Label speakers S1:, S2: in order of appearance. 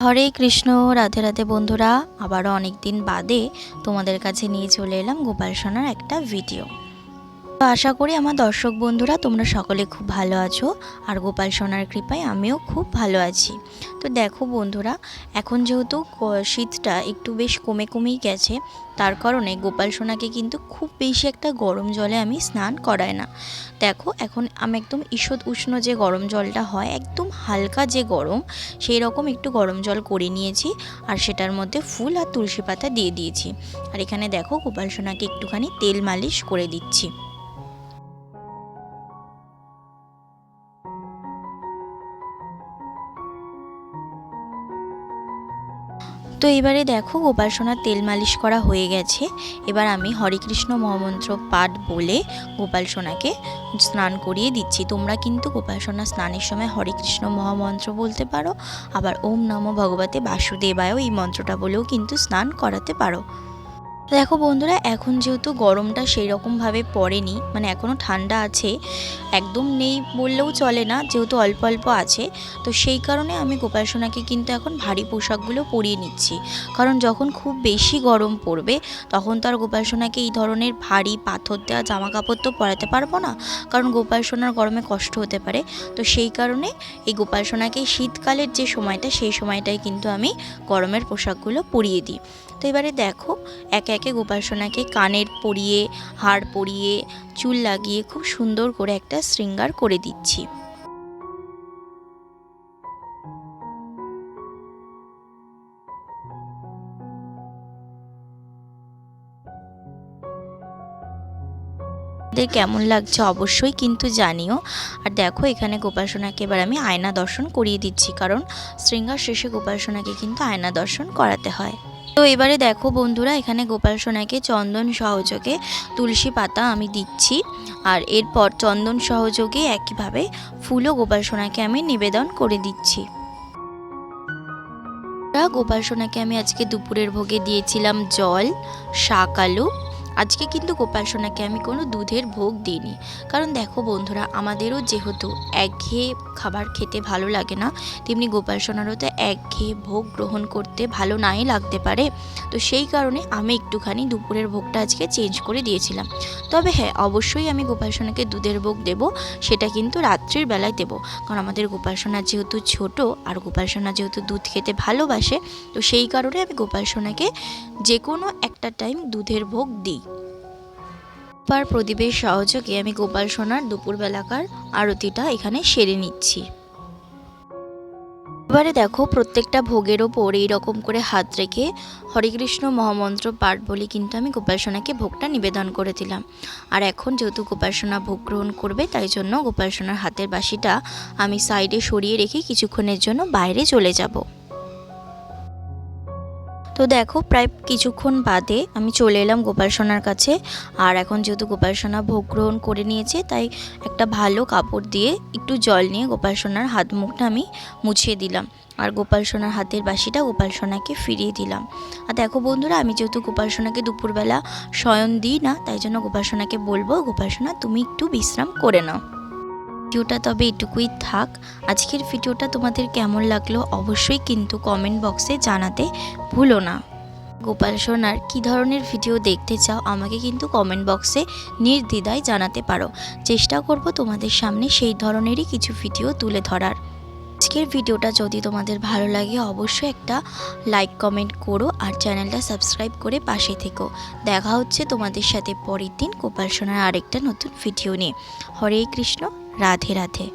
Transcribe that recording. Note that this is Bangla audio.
S1: হরে কৃষ্ণ, রাধে রাধে বন্ধুরা, আবারও অনেক দিন বাদে তোমাদের কাছে নিয়ে চলে এলাম গোপাল সোনার একটা ভিডিও তো আশা করি আমার দর্শক বন্ধুরা, তোমরা সকলে খুব ভালো আছো আর গোপাল সোনার কৃপায় আমিও খুব ভালো আছি। তো দেখো বন্ধুরা, এখন যেহেতু শীতটা একটু বেশ কমে কমেই গেছে, তার কারণে গোপাল সোনাকে কিন্তু খুব বেশি একটা গরম জলে আমি স্নান করাই না। দেখো, এখন আমি একদম ঈষৎ উষ্ণ যে গরম জলটা হয়, একদম হালকা যে গরম, সেই রকম একটু গরম জল করে নিয়েছি আর সেটার মধ্যে ফুল আর তুলসী পাতা দিয়ে দিয়েছি। আর এখানে দেখো গোপাল সোনাকে একটুখানি তেল মালিশ করে দিচ্ছি। তো এবারে দেখো গোপালসোনার তেল মালিশ করা হয়ে গেছে। এবার আমি হরিকৃষ্ণ মহামন্ত্র পাঠ বলে গোপাল সোনাকে স্নান করিয়ে দিচ্ছি। তোমরা কিন্তু গোপাল সোনা স্নানের সময় হরে কৃষ্ণ মহামন্ত্র বলতে পারো, আবার ওম নম ভগবতে বাসুদেবায়ও এই মন্ত্রটা বলেও কিন্তু স্নান করাতে পারো। দেখো বন্ধুরা, এখন যেহেতু গরমটা সেই রকমভাবে পড়েনি মানে এখনও ঠান্ডা আছে, একদম নেই বললেও চলে না, যেহেতু অল্প অল্প আছে, তো সেই কারণে আমি গোপাল সোনাকে কিন্তু এখন ভারী পোশাকগুলো পরিয়ে নিচ্ছি। কারণ যখন খুব বেশি গরম পড়বে, তখন তো আর গোপাল সোনাকে এই ধরনের ভারী পাথর দেওয়া জামা কাপড় তো পরাতে পারব না, কারণ গোপাল সোনার গরমে কষ্ট হতে পারে। তো সেই কারণে এই গোপাল সোনাকে শীতকালের যে সময়টা, সেই সময়টায় কিন্তু আমি গরমের পোশাকগুলো পরিয়ে দিই। তো এবারে দেখো, একে একে গোপাল সোনাকে কানের পরিয়ে, হাড় পরিয়ে, চুল লাগিয়ে খুব সুন্দর করে একটা শৃঙ্গার করে দিচ্ছি। কেমন লাগছে অবশ্যই কিন্তু জানিও। আর দেখো, এখানে গোপাল সোনাকে এবার আমি আয়না দর্শন করিয়ে দিচ্ছি, কারণ শৃঙ্গার শেষে গোপাল সোনাকে কিন্তু আয়না দর্শন করাতে হয়। তো এবারে দেখো বন্ধুরা, এখানে গোপাল সোনাকে চন্দন সহযোগে তুলসী পাতা আমি দিচ্ছি। আর এরপর চন্দন সহযোগে একইভাবে ফুলও গোপাল সোনাকে আমি নিবেদন করে দিচ্ছি। গোপাল সোনাকে আমি আজকে দুপুরের ভোগে দিয়েছিলাম জল, শাক, আলু। আজকে কিন্তু গোপাল সোনাকে আমি কোনো দুধের ভোগ দিইনি। কারণ দেখো বন্ধুরা, আমাদেরও যেহেতু একঘেয়ে খাবার খেতে ভালো লাগে না, তেমনি গোপাল সোনারও তো একঘেয়ে ভোগ গ্রহণ করতে ভালো নাই লাগতে পারে। তো সেই কারণে আমি একটুখানি দুপুরের ভোগটা আজকে চেঞ্জ করে দিয়েছিলাম। তবে হ্যাঁ অবশ্যই আমি গোপাল সোনাকে দুধের ভোগ দেবো, সেটা কিন্তু রাত্রির বেলায় দেবো। কারণ আমাদের গোপাল সোনা যেহেতু ছোট, আর গোপাল সোনা যেহেতু দুধ খেতে ভালোবাসে, তো সেই কারণে আমি গোপাল সোনাকে যে কোনো একটা টাইম দুধের ভোগ দিই। পার প্রদীপের সহযোগে আমি গোপাল সোনার দুপুরবেলাকার আরতিটা এখানে সেরে নিচ্ছি। এবারে দেখো প্রত্যেকটা ভোগের ওপর এইরকম করে হাত রেখে হরেকৃষ্ণ মহামন্ত্র পাঠ বলে কিন্তু আমি গোপাল সোনাকে ভোগটা নিবেদন করে দিলাম। আর এখন যেহেতু গোপাল সোনা ভোগ গ্রহণ করবে, তাই জন্য গোপাল সোনার হাতের বাসিটা আমি সাইডে সরিয়ে রেখে কিছুক্ষণের জন্য বাইরে চলে যাব। তো দেখো, প্রায় কিছুক্ষণ বাদে আমি চলে এলাম গোপাল সোনার কাছে। আর এখন যেহেতু গোপাল সোনা ভোগ গ্রহণ করে নিয়েছে, তাই একটা ভালো কাপড় দিয়ে একটু জল নিয়ে গোপাল সোনার হাত মুখটা আমি মুছিয়ে দিলাম। আর গোপাল সোনার হাতের বাসিটা গোপাল সোনাকে ফিরিয়ে দিলাম। আর দেখো বন্ধুরা, আমি যেহেতু গোপাল সোনাকে দুপুরবেলা শয়ন দিই না, তাই জন্য গোপাল সোনাকে বলব, গোপাল সোনা, তুমি একটু বিশ্রাম করে নাও। ভিডিওটা তবে এটুকুই থাক। আজকের ভিডিওটা তোমাদের কেমন লাগল অবশ্যই কিন্তু কমেন্ট বক্সে জানাতে ভুলো না। গোপাল সোনার কী ধরনের ভিডিও দেখতে চাও আমাকে কিন্তু কমেন্ট বক্সে নির্দ্বিধায় জানাতে পারো। চেষ্টা করব তোমাদের সামনে সেই ধরনেরই কিছু ভিডিও তুলে ধরার। আজকের ভিডিওটা যদি তোমাদের ভালো লাগে অবশ্যই একটা লাইক কমেন্ট করো আর চ্যানেলটা সাবস্ক্রাইব করে পাশে থেকো। দেখা হচ্ছে তোমাদের সাথে পরের দিন গোপাল সোনার আরেকটা নতুন ভিডিও নিয়ে। হরে কৃষ্ণ। রাধে রাধে